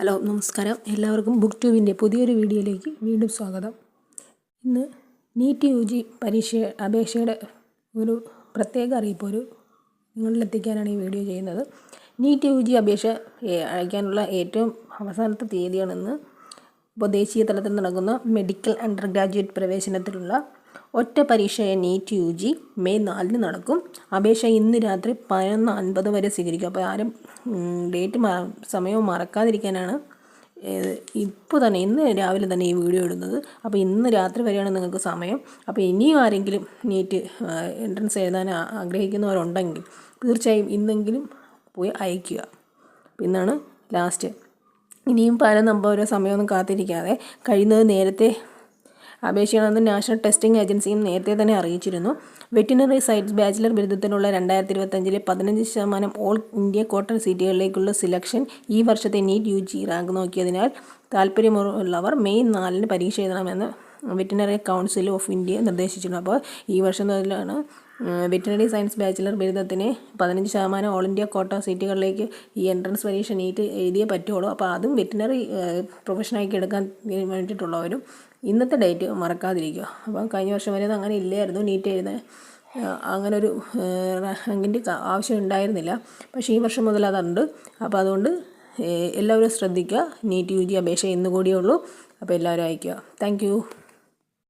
Hello നമസ്കാരം. എല്ലാവർക്കും book ട്യൂബിന്റെ പുതിയൊരു വീഡിയോയിലേക്ക് വീണ്ടും സ്വാഗതം. ഇന്ന് നീറ്റ് യു ജി പരീക്ഷ അപേക്ഷയുടെ ഒരു പ്രത്യേക അറിയിപ്പ് ഒരു നിങ്ങളിലെത്തിക്കാനാണ് ഈ വീഡിയോ ചെയ്യുന്നത്. നീറ്റ് യു ജി അപേക്ഷ അയക്കാനുള്ള ഏറ്റവും അവസാനത്തെ തീയതിയാണെന്ന്. ഇപ്പോൾ ദേശീയ തലത്തിൽ നടക്കുന്ന മെഡിക്കൽ അണ്ടർ ഗ്രാജുവേറ്റ് പ്രവേശനത്തിലുള്ള ഒറ്റ പരീക്ഷയായ നീറ്റ് യു ജി മെയ് നാലിന് നടക്കും. അപേക്ഷ ഇന്ന് രാത്രി പതിനൊന്ന് അൻപത് വരെ സ്വീകരിക്കും. അപ്പോൾ ആരും ഡേറ്റ് സമയവും മറക്കാതിരിക്കാനാണ് ഇപ്പോൾ തന്നെ ഇന്ന് രാവിലെ തന്നെ ഈ വീഡിയോ ഇടുന്നത്. അപ്പോൾ ഇന്ന് രാത്രി വരെയാണ് നിങ്ങൾക്ക് സമയം. അപ്പോൾ ഇനിയും ആരെങ്കിലും നീറ്റ് എൻട്രൻസ് എഴുതാൻ ആഗ്രഹിക്കുന്നവരുണ്ടെങ്കിൽ തീർച്ചയായും ഇന്നെങ്കിലും പോയി അയയ്ക്കുക. അപ്പോൾ ഇന്നാണ് ലാസ്റ്റ്. ഇനിയും പല വരെ സമയമൊന്നും കാത്തിരിക്കാതെ. കഴിയുന്നത് നേരത്തെ അപേക്ഷിക്കണമെന്ന് നാഷണൽ ടെസ്റ്റിംഗ് ഏജൻസിയും നേരത്തെ തന്നെ അറിയിച്ചിരുന്നു. വെറ്റിനറി സയൻസ് ബാച്ചിലർ ബിരുദത്തിനുള്ള രണ്ടായിരത്തി ഇരുപത്തഞ്ചിലെ പതിനഞ്ച് ശതമാനം ഓൾ ഇന്ത്യ ക്വാർട്ടർ സീറ്റുകളിലേക്കുള്ള സിലക്ഷൻ ഈ വർഷത്തെ നീറ്റ് യു ജി റാങ്ക് നോക്കിയതിനാൽ താല്പര്യമുള്ളവർ മെയ് നാലിന് പരീക്ഷ എഴുതണമെന്ന് വെറ്റിനറി കൗൺസിൽ ഓഫ് ഇന്ത്യ നിർദ്ദേശിച്ചിരുന്നു. അപ്പോൾ ഈ വർഷം മുതലാണ് വെറ്റിനറി സയൻസ് ബാച്ചിലർ ബിരുദത്തിന് പതിനഞ്ച് ശതമാനം ഓൾ ഇന്ത്യ കോട്ട സീറ്റുകളിലേക്ക് ഈ എൻട്രൻസ് പരീക്ഷ നീറ്റ് എഴുതിയേ പറ്റുള്ളൂ അപ്പോൾ അതും വെറ്റിനറി പ്രൊഫഷനാക്കി എടുക്കാൻ വേണ്ടിയിട്ടുള്ളവരും ഇന്നത്തെ ഡേറ്റ് മറക്കാതിരിക്കുക. അപ്പം കഴിഞ്ഞ വർഷം വരെ അങ്ങനെ ഇല്ലായിരുന്നു നീറ്റ് എഴുതാൻ അങ്ങനെ ഒരു റാങ്കിന്റെ ആവശ്യം ഉണ്ടായിരുന്നില്ല. പക്ഷേ ഈ വർഷം മുതൽ അതുണ്ട്. അപ്പോൾ അതുകൊണ്ട് എല്ലാവരും ശ്രദ്ധിക്കുക. നീറ്റ് യു ജി അപേക്ഷ ഇന്ന് ഉള്ളൂ. അപ്പോൾ എല്ലാവരും അയയ്ക്കുക. താങ്ക്